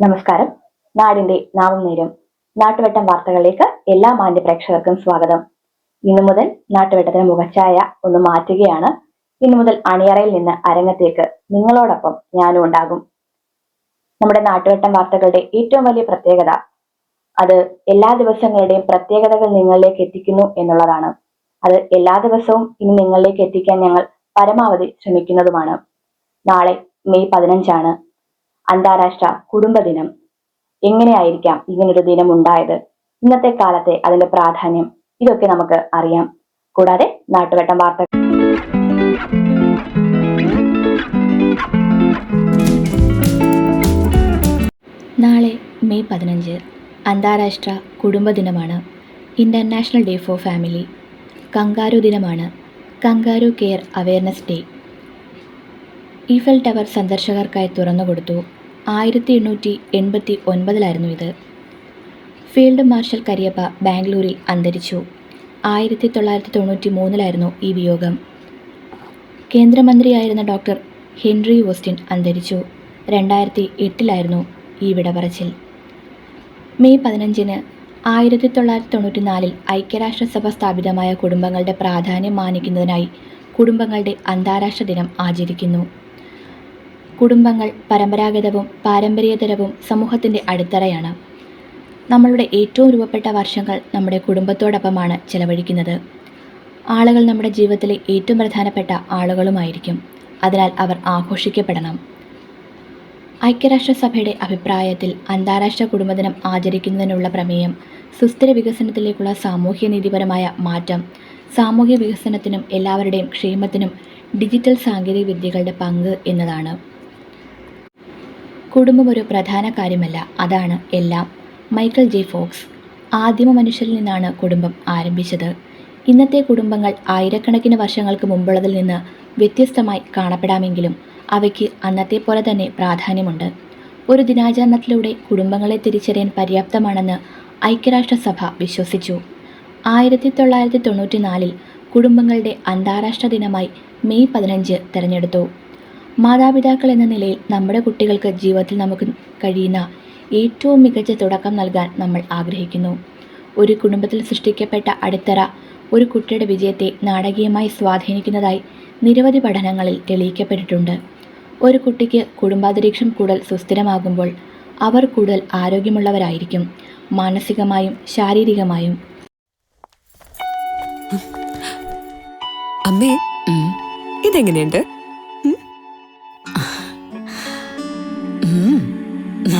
നമസ്കാരം. നാടിന്റെ നാവും നേരും നാട്ടുവട്ടം വാർത്തകളിലേക്ക് എല്ലാ മാന്യ പ്രേക്ഷകർക്കും സ്വാഗതം. ഇന്നു മുതൽ നാട്ടുവട്ടത്തിന് മുഖച്ഛായ ഒന്ന് മാറ്റുകയാണ്. ഇന്നു മുതൽ അണിയറയിൽ നിന്ന് അരങ്ങത്തേക്ക് നിങ്ങളോടൊപ്പം ഞാനും ഉണ്ടാകും. നമ്മുടെ നാട്ടുവട്ടം വാർത്തകളുടെ ഏറ്റവും വലിയ പ്രത്യേകത അത് എല്ലാ ദിവസങ്ങളുടെയും പ്രത്യേകതകൾ നിങ്ങളിലേക്ക് എത്തിക്കുന്നു എന്നുള്ളതാണ്. അത് എല്ലാ ദിവസവും ഇനി നിങ്ങളിലേക്ക് എത്തിക്കാൻ ഞങ്ങൾ പരമാവധി ശ്രമിക്കുന്നതുമാണ്. നാളെ മെയ് പതിനഞ്ചാണ്. അന്താരാഷ്ട്ര കുടുംബദിനം എങ്ങനെയായിരിക്കാം ഇങ്ങനൊരു ദിനം ഉണ്ടായത് ഇന്നത്തെ കാലത്തെ അതിന്റെ പ്രാധാന്യം ഇതൊക്കെ നമുക്ക് അറിയാം. കൂടാതെ നാട്ടുവട്ടം വാർത്ത നാളെ മെയ് പതിനഞ്ച് അന്താരാഷ്ട്ര കുടുംബദിനമാണ് international day for family kangaroo ദിനമാണ്. Kangaroo care awareness day. Eiffel tower സന്ദർശകർക്കായി തുറന്നുകൊടുത്തു. ആയിരത്തി എണ്ണൂറ്റി എൺപത്തി ഒൻപതിലായിരുന്നു ഇത്. ഫീൽഡ് മാർഷൽ കരിയപ്പ ബാംഗ്ലൂരിൽ അന്തരിച്ചു. ആയിരത്തി തൊള്ളായിരത്തി തൊണ്ണൂറ്റി മൂന്നിലായിരുന്നു ഈ വിയോഗം. കേന്ദ്രമന്ത്രിയായിരുന്ന ഡോക്ടർ ഹെൻറി ഓസ്റ്റിൻ അന്തരിച്ചു. രണ്ടായിരത്തി എട്ടിലായിരുന്നു ഈ വിടപറച്ചിൽ മെയ് പതിനഞ്ചിന് ആയിരത്തി തൊള്ളായിരത്തി തൊണ്ണൂറ്റി നാലിൽ ഐക്യരാഷ്ട്രസഭ സ്ഥാപിതമായ കുടുംബങ്ങളുടെ പ്രാധാന്യം മാനിക്കുന്നതിനായി കുടുംബങ്ങളുടെ അന്താരാഷ്ട്ര ദിനം ആചരിക്കുന്നു. കുടുംബങ്ങൾ പരമ്പരാഗതവും പാരമ്പര്യേതരവും സമൂഹത്തിന്റെ അടിത്തറയാണ്. നമ്മളുടെ ഏറ്റവും രൂപപ്പെട്ട വർഷങ്ങൾ നമ്മുടെ കുടുംബത്തോടൊപ്പമാണ് ചെലവഴിക്കുന്നത്. ആളുകൾ നമ്മുടെ ജീവിതത്തിലെ ഏറ്റവും പ്രധാനപ്പെട്ട ആളുകളുമായിരിക്കും. അതിനാൽ അവർ ആഘോഷിക്കപ്പെടണം. ഐക്യരാഷ്ട്രസഭയുടെ അഭിപ്രായത്തിൽ അന്താരാഷ്ട്ര കുടുംബദിനം ആചരിക്കുന്നതിനുള്ള പ്രമേയം സുസ്ഥിര വികസനത്തിലേക്കുള്ള സാമൂഹ്യ നീതിപരമായ മാറ്റം സാമൂഹ്യ വികസനത്തിനും എല്ലാവരുടെയും ക്ഷേമത്തിനും ഡിജിറ്റൽ സാങ്കേതിക വിദ്യകളുടെ പങ്ക് എന്നതാണ്. കുടുംബം ഒരു പ്രധാന കാര്യമല്ല. അതാണ് എല്ലാം. Michael J. ഫോക്സ്. ആദിമ മനുഷ്യരിൽ നിന്നാണ് കുടുംബം ആരംഭിച്ചത്. ഇന്നത്തെ കുടുംബങ്ങൾ ആയിരക്കണക്കിന് വർഷങ്ങൾക്ക് മുമ്പുള്ളതിൽ നിന്ന് വ്യത്യസ്തമായി കാണപ്പെടാമെങ്കിലും അവയ്ക്ക് അന്നത്തെ പോലെ തന്നെ പ്രാധാന്യമുണ്ട്. ഒരു ദിനാചരണത്തിലൂടെ കുടുംബങ്ങളെ തിരിച്ചറിയാൻ പര്യാപ്തമാണെന്ന് ഐക്യരാഷ്ട്രസഭ വിശ്വസിച്ചു. ആയിരത്തി തൊള്ളായിരത്തി തൊണ്ണൂറ്റി നാലിൽ കുടുംബങ്ങളുടെ അന്താരാഷ്ട്ര ദിനമായി മെയ് പതിനഞ്ച് തിരഞ്ഞെടുത്തു. മാതാപിതാക്കൾ എന്ന നിലയിൽ നമ്മുടെ കുട്ടികൾക്ക് ജീവിതത്തിൽ നമുക്ക് കഴിയുന്ന ഏറ്റവും മികച്ച തുടക്കം നൽകാൻ നമ്മൾ ആഗ്രഹിക്കുന്നു. ഒരു കുടുംബത്തിൽ സൃഷ്ടിക്കപ്പെട്ട അടിത്തറ ഒരു കുട്ടിയുടെ വിജയത്തെ നാടകീയമായി സ്വാധീനിക്കുന്നതായി നിരവധി പഠനങ്ങളിൽ തെളിയിക്കപ്പെട്ടിട്ടുണ്ട്. ഒരു കുട്ടിക്ക് കുടുംബാന്തരീക്ഷം കൂടുതൽ സുസ്ഥിരമാകുമ്പോൾ അവർ കൂടുതൽ ആരോഗ്യമുള്ളവരായിരിക്കും മാനസികമായും ശാരീരികമായും. ഇതെങ്ങനെയുണ്ട്?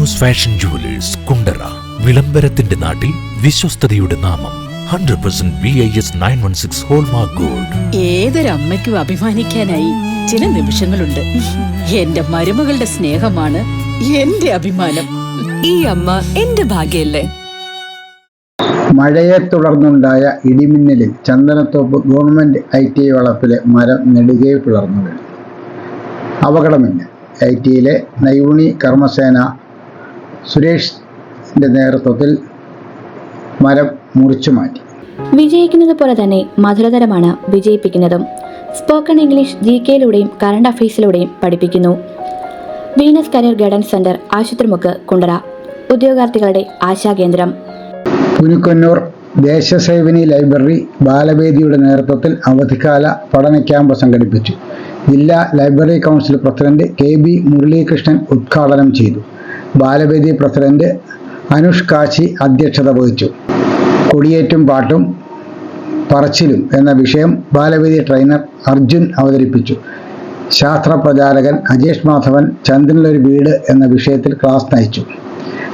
Chinnus fashion jewellers Kundara വിളംബരത്തിന്റെ നാട്ടിൽ വിശ്വസ്തതയുടെ നാമം hundred percent V I S nine one six hallmark gold ഏതൊരമ്മയ്ക്കും അഭിമാനിക്കാനായി ചില നിമിഷങ്ങളുണ്ട്. എന്റെ മരുമകളുടെ സ്നേഹമാണ് എന്റെ അഭിമാനം. ഈ അമ്മ എന്റെ ഭാഗ്യല്ലേ? മഴയെ തുടർന്നുണ്ടായ ഇടിമിന്നലിൽ Chandanathope government I T I വളപ്പിലെ മരം നെടുകെ പിളർന്നു വീണു. അപകടമില്ല. ഐ ടിയിലെ നൈപുണി കർമ്മസേന സുരേഷിന്റെ നേതൃത്വത്തിൽ മരം മുറിച്ചു മാറ്റി. വിജയിക്കുന്നത് പോലെ തന്നെ മധുരതരമാണ് വിജയിപ്പിക്കുന്നതും. സ്പോക്കൺ ഇംഗ്ലീഷ് ജി കെയിലൂടെയും കറണ്ട് അഫയേഴ്സിലൂടെയും പഠിപ്പിക്കുന്നു. Venus career guidance centre Ashupathrimukku Kundara. ഉദ്യോഗാർത്ഥികളുടെ ആശാകേന്ദ്രം. പുനുക്കൊന്നൂർ ദേശസേവനി ലൈബ്രറി ബാലവേദിയുടെ നേതൃത്വത്തിൽ അവധിക്കാല പഠന ക്യാമ്പ് സംഘടിപ്പിച്ചു. ജില്ലാ library council president K B Muralikrishnan ഉദ്ഘാടനം ചെയ്തു. ബാലവേദി പ്രസിഡന്റ് അനുഷ് കാശി അധ്യക്ഷത വഹിച്ചു. കൊടിയേറ്റും പാട്ടും പറച്ചിലും എന്ന വിഷയം ബാലവേദി ട്രെയിനർ അർജുൻ അവതരിപ്പിച്ചു. ശാസ്ത്ര പ്രചാരകൻ അജേഷ് മാധവൻ ചന്ദ്രനിലൊരു വീട് എന്ന വിഷയത്തിൽ ക്ലാസ് നയിച്ചു.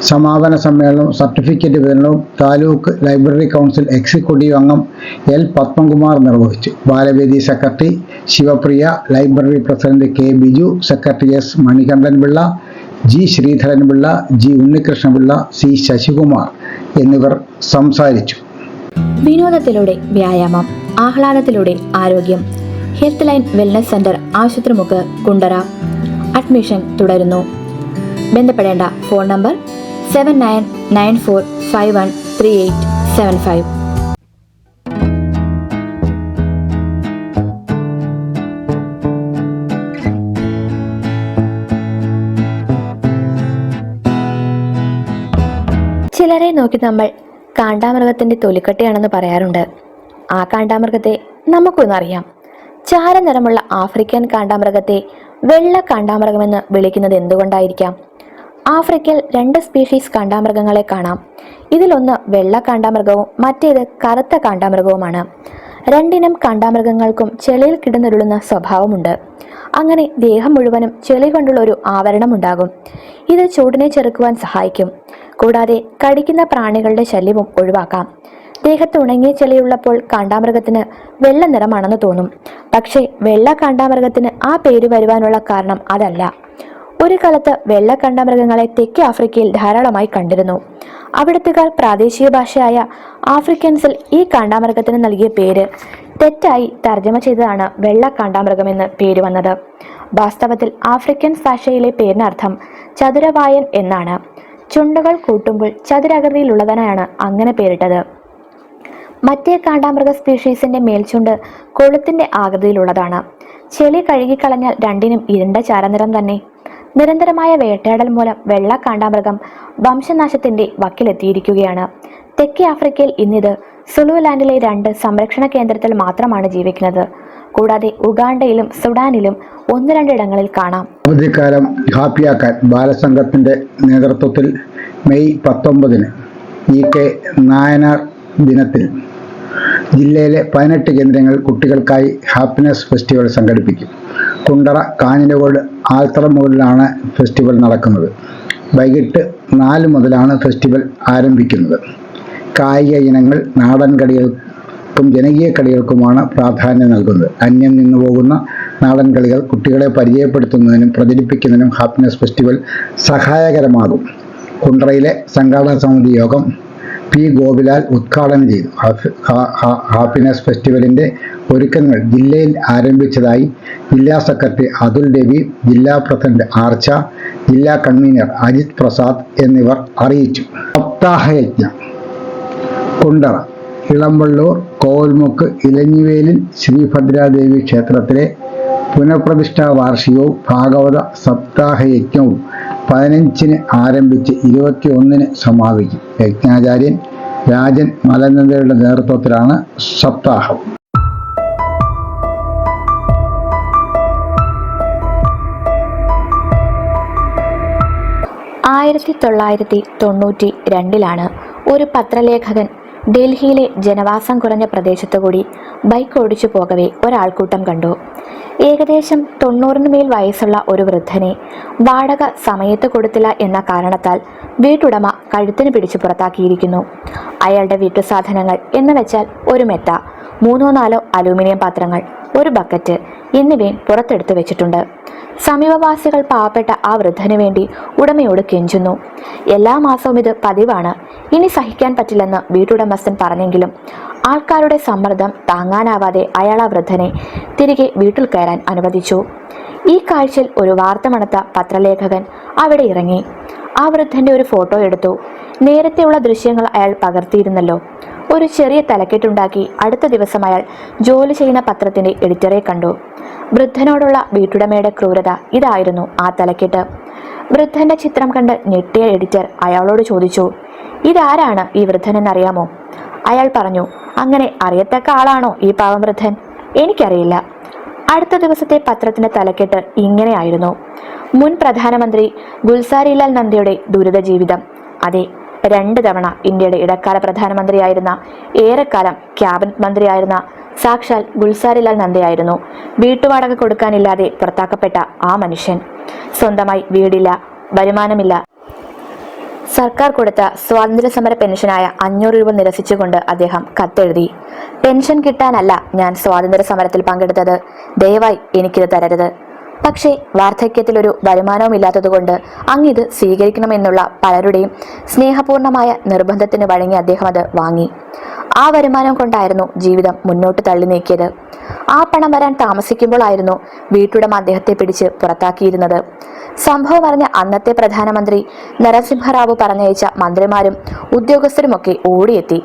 സമാപന സമ്മേളനം സർട്ടിഫിക്കറ്റ് വിതരണവും താലൂക്ക് ലൈബ്രറി കൗൺസിൽ എക്സിക്യൂട്ടീവ് അംഗം എൽ പത്മകുമാർ നിർവഹിച്ചു. Balavedi secretary Sivapriya library president K Biju secretary S Manikandan Pillai G Sreedharanpillai G Unnikrishnapillai C Sasikumar എന്നിവർ സംസാരിച്ചു. വിനോദത്തിലൂടെ വ്യായാമം ആഹ്ലാദത്തിലൂടെ ആരോഗ്യം health line wellness centre Asupathrimukku Kundara. Admission തുടരുന്നു. ബന്ധപ്പെടേണ്ട phone number seven nine nine four five one three eight seven five. ചിലരെ നോക്കി നമ്മൾ കാണ്ടാമൃഗത്തിന്റെ തൊലിക്കട്ടയാണെന്ന് പറയാറുണ്ട്. ആ കാണ്ടാമൃഗത്തെ നമുക്കൊന്നറിയാം. ചാരനിറമുള്ള ആഫ്രിക്കൻ കാണ്ടാമൃഗത്തെ വെള്ള കാണ്ടാമൃഗമെന്ന് വിളിക്കുന്നത് എന്തുകൊണ്ടായിരിക്കാം? ആഫ്രിക്കയിൽ രണ്ട് സ്പീഷീസ് കാണ്ടാമൃഗങ്ങളെ കാണാം. ഇതിലൊന്ന് വെള്ള കാണ്ടാമൃഗവും മറ്റേത് കറുത്ത കാണ്ടാമൃഗവുമാണ്. രണ്ടിനം കാണ്ടാമൃഗങ്ങൾക്കും ചെളിയിൽ കിടന്നുരുളുന്ന സ്വഭാവമുണ്ട്. അങ്ങനെ ദേഹം മുഴുവനും ചെളി കൊണ്ടുള്ള ഒരു ആവരണം ഉണ്ടാകും ഇത് ചൂടിനെ ചെറുക്കുവാൻ സഹായിക്കും. കൂടാതെ കടിക്കുന്ന പ്രാണികളുടെ ശല്യവും ഒഴിവാക്കാം. ദേഹത്ത് ഉണങ്ങിയ ചെളിയുള്ളപ്പോൾ കാണ്ടാമൃഗത്തിന് വെള്ള നിറമാണെന്ന് തോന്നും. പക്ഷേ വെള്ള കാണ്ടാമൃഗത്തിന് ആ പേര് വരുവാനുള്ള കാരണം അതല്ല. ഒരു കാലത്ത് വെള്ള കാണ്ടാമൃഗങ്ങളെ തെക്കേ ആഫ്രിക്കയിൽ ധാരാളമായി കണ്ടിരുന്നു. അവിടുത്തുകാർ പ്രാദേശിക ഭാഷയായ ആഫ്രിക്കൻസിൽ ഈ കാണ്ടാമൃഗത്തിന് നൽകിയ പേര്. തെറ്റായി തർജമ ചെയ്തതാണ് വെള്ള കാണ്ടാമൃഗം എന്ന് പേര് വന്നത്. വാസ്തവത്തിൽ ആഫ്രിക്കൻ ഭാഷയിലെ പേരിനർത്ഥം ചതുരവായൻ എന്നാണ്. ചുണ്ടുകൾ കൂട്ടുമ്പോൾ ചതുരാകൃതിയിലുള്ളതിനാണ് അങ്ങനെ പേരിട്ടത്. മറ്റേ കാണ്ടാമൃഗ സ്പീഷീസിന്റെ മേൽചുണ്ട് കൊളുത്തിന്റെ ആകൃതിയിലുള്ളതാണ്. ചെളി കഴുകിക്കളഞ്ഞാൽ രണ്ടിനും ഇരുണ്ട ചാരനിറം തന്നെ. നിരന്തരമായ വേട്ടയാടൽ മൂലം വെള്ള കാണ്ടാമൃഗം വംശനാശത്തിന്റെ വക്കിലെത്തിയിരിക്കുകയാണ്. തെക്കേ ആഫ്രിക്കയിൽ ഇന്നിത് സുളുലാൻഡിലെ രണ്ട് സംരക്ഷണ കേന്ദ്രത്തിൽ മാത്രമാണ് ജീവിക്കുന്നത്. കൂടാതെ ഉഗാണ്ടയിലും സുഡാനിലും ഒന്ന് രണ്ടിടങ്ങളിൽ കാണാം. അവധിക്കാലം ഹാപ്പിയാക്കാൻ ബാലസംഘത്തിന്റെ നേതൃത്വത്തിൽ മെയ് പത്തൊമ്പതിന് ഇ കെ നായനാർ ദിനത്തിൽ ജില്ലയിലെ പതിനെട്ട് കേന്ദ്രങ്ങൾ കുട്ടികൾക്കായി ഹാപ്പിനെസ് ഫെസ്റ്റിവൽ സംഘടിപ്പിക്കും. കുണ്ടറ കാഞ്ഞിരകോട് ആൽത്തറമുകളിലാണ് ഫെസ്റ്റിവൽ നടക്കുന്നത്. വൈകിട്ട് നാല് മുതലാണ് ഫെസ്റ്റിവൽ ആരംഭിക്കുന്നത്. കായിക ഇനങ്ങൾ നാടൻ കളികൾക്കും ജനകീയ കളികൾക്കുമാണ് പ്രാധാന്യം നൽകുന്നത്. അന്യം നിന്നു പോകുന്ന നാടൻ കളികൾ കുട്ടികളെ പരിചയപ്പെടുത്തുന്നതിനും പ്രചരിപ്പിക്കുന്നതിനും ഹാപ്പിനെസ് ഫെസ്റ്റിവൽ സഹായകരമാകും. കുണ്ടറയിലെ സംഘാടന സമിതി യോഗം പി ഗോപിലാൽ ഉദ്ഘാടനം ചെയ്തു. ഹാപ്പിനെസ് ഫെസ്റ്റിവലിന്റെ ഒരുക്കങ്ങൾ ജില്ലയിൽ ആരംഭിച്ചതായി ജില്ലാ സെക്രട്ടറി അതുൽ രവി ജില്ലാ പ്രസിഡന്റ് ആർച്ച ജില്ലാ കൺവീനർ അജിത് പ്രസാദ് എന്നിവർ അറിയിച്ചു. സപ്താഹയജ്ഞം കുണ്ടറ ഇളമ്പള്ളൂർ കോവൽമുക്ക് ഇലഞ്ഞിവേലിൽ ശ്രീഭദ്രാദേവി ക്ഷേത്രത്തിലെ പുനഃപ്രതിഷ്ഠാ വാർഷികവും ഭാഗവത സപ്താഹയജ്ഞവും പതിനഞ്ചിന് ആരംഭിച്ച് ഇരുപത്തിയൊന്നിന് സമാപിക്കും. യജ്ഞാചാര്യൻ രാജൻ മലനന്ദയുടെ നേതൃത്വത്തിലാണ് സപ്താഹം. ആയിരത്തി തൊള്ളായിരത്തി തൊണ്ണൂറ്റി രണ്ടിലാണ് ഒരു പത്രലേഖകൻ ഡൽഹിയിലെ ജനവാസം കുറഞ്ഞ പ്രദേശത്തു കൂടി ബൈക്ക് ഓടിച്ചു പോകവേ ഒരാൾക്കൂട്ടം കണ്ടു. ഏകദേശം തൊണ്ണൂറിന് മേൽ വയസ്സുള്ള ഒരു വൃദ്ധനെ വാടക സമയത്ത് കൊടുത്തില്ല എന്ന കാരണത്താൽ വീട്ടുടമ കഴുത്തിന് പിടിച്ചു പുറത്താക്കിയിരിക്കുന്നു. അയാളുടെ വീട്ടുസാധനങ്ങൾ എന്ന് വെച്ചാൽ ഒരു മെത്ത മൂന്നോ നാലോ അലൂമിനിയം പാത്രങ്ങൾ ഒരു ബക്കറ്റ് എന്നിവയും പുറത്തെടുത്തു വെച്ചിട്ടുണ്ട്. സമീപവാസികൾ പാവപ്പെട്ട ആ വൃദ്ധന് വേണ്ടി ഉടമയോട് കെഞ്ചുന്നു. എല്ലാ മാസവും ഇത് പതിവാണ്. ഇനി സഹിക്കാൻ പറ്റില്ലെന്ന് വീട്ടുടമസ്ഥൻ പറഞ്ഞെങ്കിലും ആൾക്കാരുടെ സമ്മർദ്ദം താങ്ങാനാവാതെ അയാൾ ആ വൃദ്ധനെ തിരികെ വീട്ടിൽ കയറാൻ അനുവദിച്ചു. ഈ കാഴ്ചയിൽ ഒരു വാർത്ത മണത്ത പത്രലേഖകൻ അവിടെ ഇറങ്ങി. ആ വൃദ്ധന്റെ ഒരു ഫോട്ടോ എടുത്തു. നേരത്തെയുള്ള ദൃശ്യങ്ങൾ അയാൾ പകർത്തിയിരുന്നല്ലോ. ഒരു ചെറിയ തലക്കെട്ടുണ്ടാക്കി അടുത്ത ദിവസം അയാൾ ജോലി ചെയ്യുന്ന പത്രത്തിന്റെ എഡിറ്ററെ കണ്ടു. വൃദ്ധനോടുള്ള വീട്ടുടമയുടെ ക്രൂരത ഇതായിരുന്നു ആ തലക്കെട്ട്. വൃദ്ധന്റെ ചിത്രം കണ്ട് ഞെട്ടിയ എഡിറ്റർ അയാളോട് ചോദിച്ചു ഇതാരാണ് ഈ വൃദ്ധനെന്നറിയാമോ? അയാൾ പറഞ്ഞു അങ്ങനെ അറിയത്തക്ക ആളാണോ ഈ പാവം വൃദ്ധൻ എനിക്കറിയില്ല. അടുത്ത ദിവസത്തെ പത്രത്തിന്റെ തലക്കെട്ട് ഇങ്ങനെയായിരുന്നു. മുൻ പ്രധാനമന്ത്രി ഗുൽസാരിലാൽ നന്ദയുടെ ദുരിത ജീവിതം. അതെ രണ്ട് തവണ ഇന്ത്യയുടെ ഇടക്കാല പ്രധാനമന്ത്രിയായിരുന്ന ഏറെക്കാലം ക്യാബിനറ്റ് മന്ത്രിയായിരുന്ന സാക്ഷാൽ ഗുൽസാരിലാൽ നന്ദയായിരുന്നു. വീട്ടുവാടക കൊടുക്കാനില്ലാതെ പുറത്താക്കപ്പെട്ട ആ മനുഷ്യൻ. സ്വന്തമായി വീടില്ല വരുമാനമില്ല. സർക്കാർ കൊടുത്ത സ്വാതന്ത്ര്യ സമര പെൻഷനായ അഞ്ഞൂറ് രൂപ നിരസിച്ചുകൊണ്ട് അദ്ദേഹം കത്തെഴുതി. പെൻഷൻ കിട്ടാനല്ല ഞാൻ സ്വാതന്ത്ര്യ സമരത്തിൽ പങ്കെടുത്തത്. ദയവായി എനിക്കിത് തരരുത്. പക്ഷേ വാർദ്ധക്യത്തിൽ വാർദ്ധക്യത്തിലൊരു വരുമാനവുമില്ലാത്തതുകൊണ്ട് അങ്ങിത് സ്വീകരിക്കണമെന്നുള്ള പലരുടെയും സ്നേഹപൂർണമായ നിർബന്ധത്തിന് വഴങ്ങി അദ്ദേഹം അത് വാങ്ങി. ആ വരുമാനം കൊണ്ടായിരുന്നു ജീവിതം മുന്നോട്ട് തള്ളി നീക്കിയത്. ആ പണം വരാൻ താമസിക്കുമ്പോഴായിരുന്നു വീട്ടുടമ അദ്ദേഹത്തെ പിടിച്ച് പുറത്താക്കിയിരുന്നത്. സംഭവം അറിഞ്ഞ അന്നത്തെ പ്രധാനമന്ത്രി നരസിംഹറാവു പറഞ്ഞയച്ച മന്ത്രിമാരും ഉദ്യോഗസ്ഥരുമൊക്കെ ഓടിയെത്തി.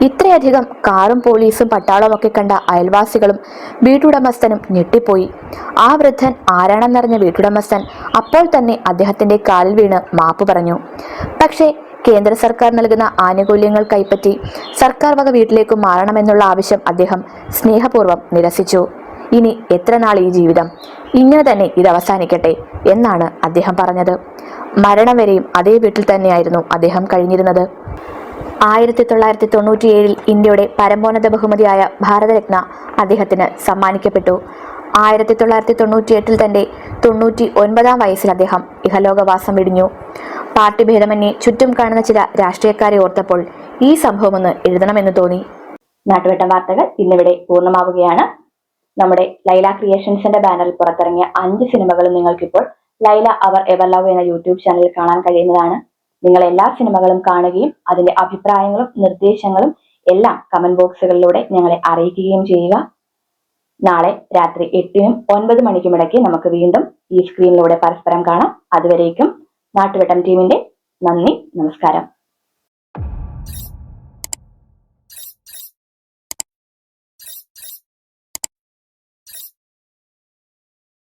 ഇത്രയധികം കാറും പോലീസും പട്ടാളവും ഒക്കെ കണ്ട അയൽവാസികളും വീട്ടുടമസ്ഥനും ഞെട്ടിപ്പോയി. ആ വൃദ്ധൻ ആരാണെന്നറിഞ്ഞ വീട്ടുടമസ്ഥൻ അപ്പോൾ തന്നെ അദ്ദേഹത്തിന്റെ കാലിൽ വീണ് മാപ്പ് പറഞ്ഞു. പക്ഷേ കേന്ദ്ര സർക്കാർ നൽകുന്ന ആനുകൂല്യങ്ങൾ കൈപ്പറ്റി സർക്കാർ വക വീട്ടിലേക്ക് മാറണമെന്നുള്ള ആവശ്യം അദ്ദേഹം സ്നേഹപൂർവം നിരസിച്ചു. ഇനി എത്ര നാൾ ഈ ജീവിതം? ഇങ്ങനെ തന്നെ ഇത് അവസാനിക്കട്ടെ എന്നാണ് അദ്ദേഹം പറഞ്ഞത്. മരണം വരെയും അതേ വീട്ടിൽ തന്നെയായിരുന്നു അദ്ദേഹം കഴിഞ്ഞിരുന്നത്. ആയിരത്തി തൊള്ളായിരത്തി തൊണ്ണൂറ്റിയേഴിൽ ഇന്ത്യയുടെ പരമോന്നത ബഹുമതിയായ ഭാരതരത്ന അദ്ദേഹത്തിന് സമ്മാനിക്കപ്പെട്ടു. ആയിരത്തി തൊള്ളായിരത്തി തൊണ്ണൂറ്റിയെട്ടിൽ തന്റെ തൊണ്ണൂറ്റി ഒൻപതാം വയസ്സിൽ അദ്ദേഹം ഇഹലോകവാസം വിടിഞ്ഞു പാർട്ടി ഭേദമന്യേ ചുറ്റും കാണുന്ന ചില രാഷ്ട്രീയക്കാരെ ഓർത്തപ്പോൾ ഈ സംഭവം സംഭവമൊന്ന് എഴുതണമെന്ന് തോന്നി. നാട്ടുവട്ടം വാർത്തകൾ ഇന്നിവിടെ പൂർണമാവുകയാണ്. നമ്മുടെ ലൈല ക്രിയേഷൻസിന്റെ ബാനറിൽ പുറത്തിറങ്ങിയ അഞ്ച് സിനിമകളും നിങ്ങൾക്കിപ്പോൾ ലൈല അവർ എവർ ലവ് എന്ന യൂട്യൂബ് ചാനലിൽ കാണാൻ കഴിയുന്നതാണ്. നിങ്ങൾ എല്ലാ സിനിമകളും കാണുകയും അതിന്റെ അഭിപ്രായങ്ങളും നിർദ്ദേശങ്ങളും എല്ലാം കമന്റ് ബോക്സുകളിലൂടെ ഞങ്ങളെ അറിയിക്കുകയും ചെയ്യുക. നാളെ രാത്രി എട്ടിനും ഒൻപത് മണിക്കും ഇടയ്ക്ക് നമുക്ക് വീണ്ടും ഈ സ്ക്രീനിലൂടെ പരസ്പരം കാണാം. അതുവരേക്കും നാട്ടുവട്ടം ടീമിന്റെ നന്ദി നമസ്കാരം.